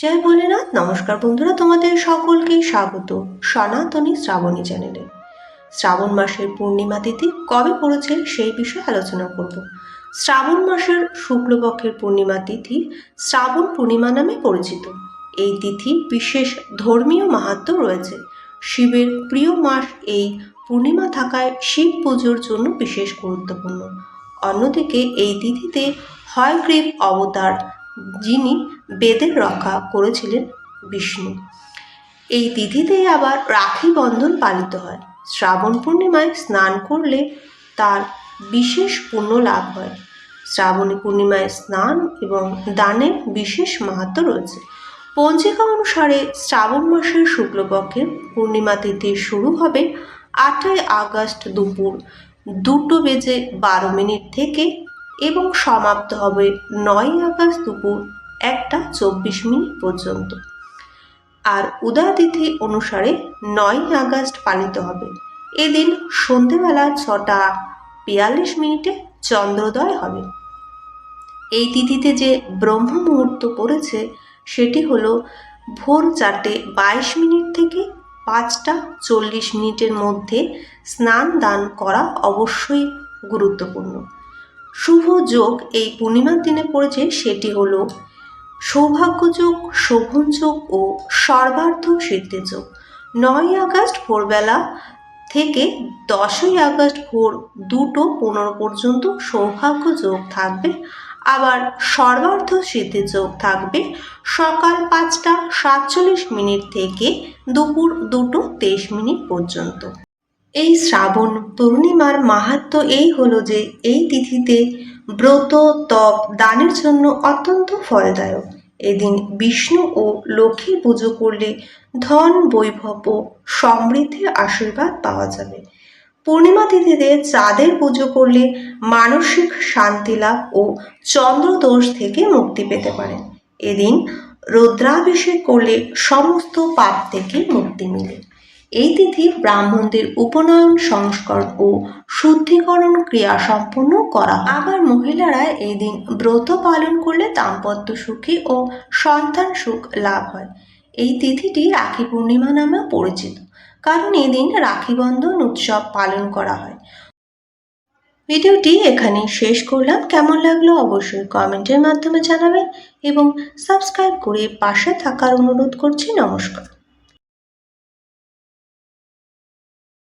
জয় ভোলেনাথ নমস্কার বন্ধুরা, তোমাদের সকলকে স্বাগত সনাতনী শ্রাবণী চ্যানেলে। শ্রাবণ মাসের পূর্ণিমা তিথি কবে পড়েছে সেই বিষয়ে আলোচনা করব। শ্রাবণ মাসের শুক্লপক্ষের পূর্ণিমা তিথি শ্রাবণ পূর্ণিমা নামে পরিচিত। এই তিথি বিশেষ ধর্মীয় মাহাত্ম্য রয়েছে। শিবের প্রিয় মাস এই পূর্ণিমা থাকায় শিব পুজোর জন্য বিশেষ গুরুত্বপূর্ণ। অন্যদিকে এই তিথিতে হয়গ্রীব অবতার যিনি বেদের রক্ষা করেছিলেন বিষ্ণু। এই তিথিতেই আবার রাখি বন্ধন পালিত হয়। শ্রাবণ পূর্ণিমায় স্নান করলে তার বিশেষ পুণ্য লাভ হয়। শ্রাবণী পূর্ণিমায় স্নান এবং দানের বিশেষ মাহাত্ম রয়েছে। পঞ্জিকা অনুসারে শ্রাবণ মাসের শুক্লপক্ষের পূর্ণিমা তিথি শুরু হবে আটই আগস্ট দুপুর দুটো বেজে বারো মিনিট থেকে এবং সমাপ্ত হবে নয় আগস্ট দুপুর একটা চব্বিশ মিনিট পর্যন্ত। আর উদয় তিথি অনুসারে নয় আগস্ট পালিত হবে। এদিন সন্ধেবেলা ছটা বিয়াল্লিশ মিনিটে চন্দ্রোদয় হবে। এই তিথিতে যে ব্রহ্ম মুহূর্ত পড়েছে, সেটি হলো ভোর চারটে বাইশ মিনিট থেকে পাঁচটা চল্লিশ মিনিটের মধ্যে স্নান দান করা অবশ্যই গুরুত্বপূর্ণ। শুভ যোগ এই পূর্ণিমার দিনে পড়েছে সেটি হলো সৌভাগ্যযোগ শোভন যোগ ও সর্বার্থ সিদ্ধি যোগ। নয় আগস্ট ভোরবেলা থেকে দশই আগস্ট ভোর দুটো পনেরো পর্যন্ত সৌভাগ্য যোগ থাকবে। আবার সর্বার্থ সিদ্ধি যোগ থাকবে সকাল পাঁচটা সাতচল্লিশ মিনিট থেকে দুপুর দুটো তেইশ মিনিট পর্যন্ত। এই শ্রাবণ পূর্ণিমার মাহাত্ম এই হলো যে এই তিথিতে ব্রত, তপ, দানের জন্য অত্যন্ত ফলদায়ক। এদিন বিষ্ণু ও লক্ষ্মী পুজো করলে ধন, বৈভব ও সমৃদ্ধির আশীর্বাদ পাওয়া যাবে। পূর্ণিমা তিথিতে চাঁদের পুজো করলে মানসিক শান্তি লাভ ও চন্দ্রদোষ থেকে মুক্তি পেতে পারেন এদিন রুদ্রাভিষেক করলে সমস্ত পাপ থেকে মুক্তি মিলে। এই তিথি ব্রাহ্মণদের উপনয়ন সংস্করণ ও শুদ্ধিকরণ ক্রিয়া সম্পন্ন করা আবার মহিলারা এই দিন ব্রত পালন করলে দাম্পত্য সুখী ও সন্তান সুখ লাভ হয়। এই তিথিটি রাখি পূর্ণিমা নামে পরিচিত। কারণ এদিন রাখি বন্ধন উৎসব পালন করা হয়। ভিডিওটি এখানেই শেষ করলাম। কেমন লাগল অবশ্যই কমেন্টের মাধ্যমে জানাবেন এবং সাবস্ক্রাইব করে পাশে থাকার অনুরোধ করছি। নমস্কার।